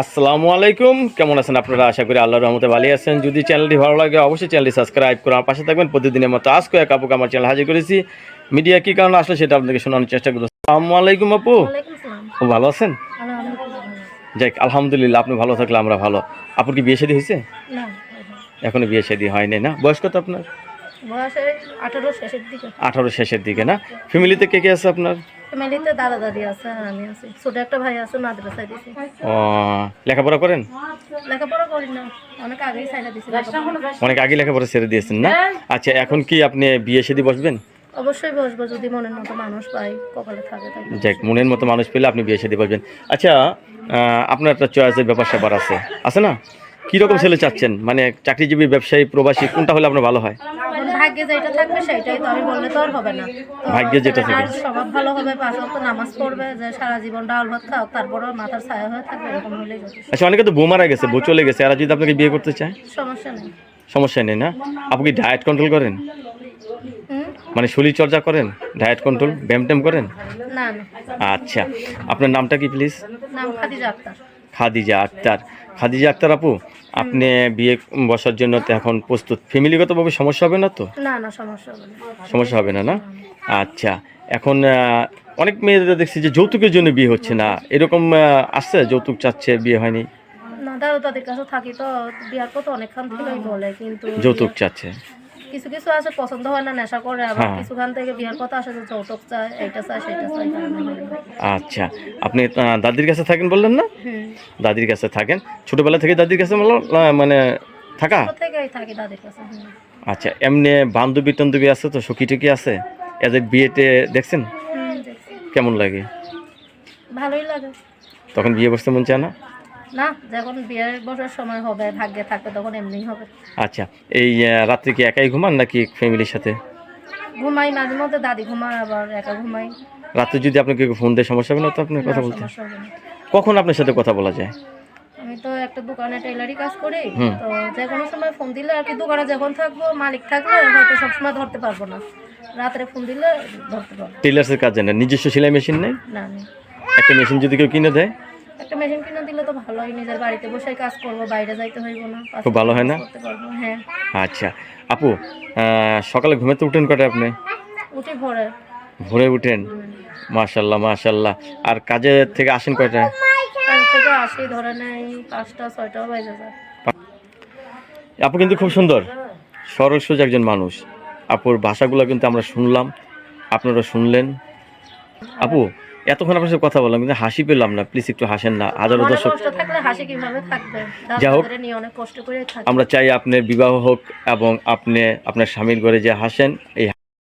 আসসালামু আলাইকুম। কেমন আছেন আপনারা? আশা করি আল্লাহর রহমতে ভালো আছেন। যদি চ্যানেলটি ভালো লাগে অবশ্যই চ্যানেলটি সাবস্ক্রাইব করে আমার পাশে থাকবেন। প্রতিদিনের মতো আজকে এক আপুকে আমার চ্যানেল হাজির করেছি। মিডিয়া কি কারণে আসলে সেটা আপনাকে শোনানোর চেষ্টা করব। আসসালামু আলাইকুম আপু। ভালো আছেন? যাক আলহামদুলিল্লাহ আপনি ভালো থাকলে আমরা ভালো। আপুর কি বিয়ে শাদী হয়েছে? এখনও বিয়ে শাদী হয়নি না? বয়স কত আপনার? আঠারো শেষের দিকে। না? ফ্যামিলিতে কে কে আছে আপনার? ফ্যামিলিতে দাদা দাদি আছে আর আমি আছি। ছোট একটা ভাই আছে মাদ্রাসায় দিছি। ও লেখাপড়া করেন? লেখাপড়া করি না অনেক আগেই দিছি লেখাপড়া। অনেক আগে লেখাপড়া ছেড়ে দিয়েছেন না? আচ্ছা এখন কি আপনি বিয়ে শাদী বসবেন? অবশ্যই বসবো যদি মনের মতো মানুষ পাই কপালে থাকে যাক মনের মতো মানুষ পেলে আপনি বিয়ে শাদী বসবেন। আচ্ছা আপনার একটা চয়েসের ব্যাপার স্যাপার আছে। আছে না? কীরকম ছেলে চাচ্ছেন? মানে চাকরিজীবী ব্যবসায়ী প্রবাসী কোনটা হলে আপনার ভালো হয়? ভাগ্যে যেটা থাকবে সেটাই তো আমি বললে তো আর হবে না। ভাগ্যে যেটা থাকে। আর স্বভাব ভালো হবে পাঁচ ওয়াক্ত নামাজ পড়বে যে সারা জীবন ডাল ভাত খাও তারপরে মাথার ছায়া হয়ে থাকবে এরকম হলেই আচ্ছা অনেকে তো বউ মারা গেছে বউ চলে গেছে আর যদি আপনাকে বিয়ে করতে চায়? সমস্যা নেই। সমস্যা নেই না? আপনি কি ডায়েট কন্ট্রোল করেন? মানে শরীর চর্চা করেন? ডায়েট কন্ট্রোল ব্যায়াম ট্যাম করেন? না আচ্ছা আপনার নামটা কি প্লিজ নাম খাদিজা আক্তার। খাদিজা আক্তার। খাদিজা আক্তার আপু আপনি বিয়ে বসার জন্য তো এখন প্রস্তুত। ফ্যামিলিগতভাবে সমস্যা হবে না তো? না না সমস্যা হবে না। সমস্যা হবে না না? আচ্ছা এখন অনেক মেয়েদের দেখছি যে যৌতুকের জন্য বিয়ে হচ্ছে না। এরকম আসছে? যৌতুক চাচ্ছে বিয়ে হয়নি? না তাদের কাছে থাকি তো বিয়ার কথা অনেকখান বলে কিন্তু যৌতুক চাচ্ছে। কিছু কিছু আছে পছন্দ হয় না নেশা করে আবার হ্যাঁ। কিছুখান থেকে বিয়ার কথা আসে যে যৌতুক চায় এইটা চায় সেটা চায়। আচ্ছা আপনি দাদির কাছে থাকেন বললেন না? দাদির কাছে থাকেন। ছোটবেলা থেকে দাদির কাছে মানে থাকা? থেকেই থাকি দাদির কাছে আচ্ছা এমনি বান্ধবী টান্ধবী আছে তো সখী টুকি আছে? এদের বিয়েতে দেখছেন। কেমন লাগে? ভালোই লাগে। তখন বিয়ে বসতে মন চায় না? না যখন বিয়ের বছর সময় হবে ভাগ্যে থাকবে তখন এমনিই হবে। আচ্ছা এই রাত্রে কি একাই ঘুমান নাকি ফ্যামিলির সাথে? ঘুমাই মাঝে মধ্যে দাদি ঘুমায় আবার একা ঘুমাই। রাত্রে যদি আপনাকে ফোন দেয় সমস্যা হবে না তো আপনার কথা বলতে? কখন আপনার সাথে কথা বলা যায়? আমি তো একটা দোকানে টেলারি কাজ করি তো যে কোনো সময় ফোন দিলে আর কি দোকানে যখন থাকব মালিক থাকলে হয়তো সবসময় ধরতে পারব না। রাত্রে ফোন দিলে ধরতে পারব টেলার্সের কাজ জানেন নিজস্ব সেলাই মেশিন নেই? না নেই। একটা মেশিন যদি কেউ কিনে দেয়? একটা মেশিন কিনে দিলে তো ভালোই নিজের বাড়িতে বসে কাজ করব বাইরে যাইতে হইব না খুব ভালো হয় না? হ্যাঁ। আচ্ছা আপু সকালে ঘুমেতে উঠেন কটায় আপনি? উঠি ভোরে। ভোরে উঠেন? মাশাল্লাহ মাশাল্লাহ আর কাজে থেকে আসেন কয়টায়? আসি ধরে নেই পাঁচটা ছয়টাও বাজে যায়। আপু কিন্তু খুব সুন্দর। সরল সোজা একজন মানুষ। আপুর ভাষাগুলো কিন্তু আমরা শুনলাম আপনারা শুনলেন। আপু এতক্ষণ আপনার সাথে কথা বললাম কিন্তু হাসি পেলাম না প্লিজ একটু হাসেন না হাজারো দর্শক যা হোক। আমরা চাই আপনার বিবাহ হোক এবং আপনি আপনার স্বামীর ঘরে যে হাসেন এই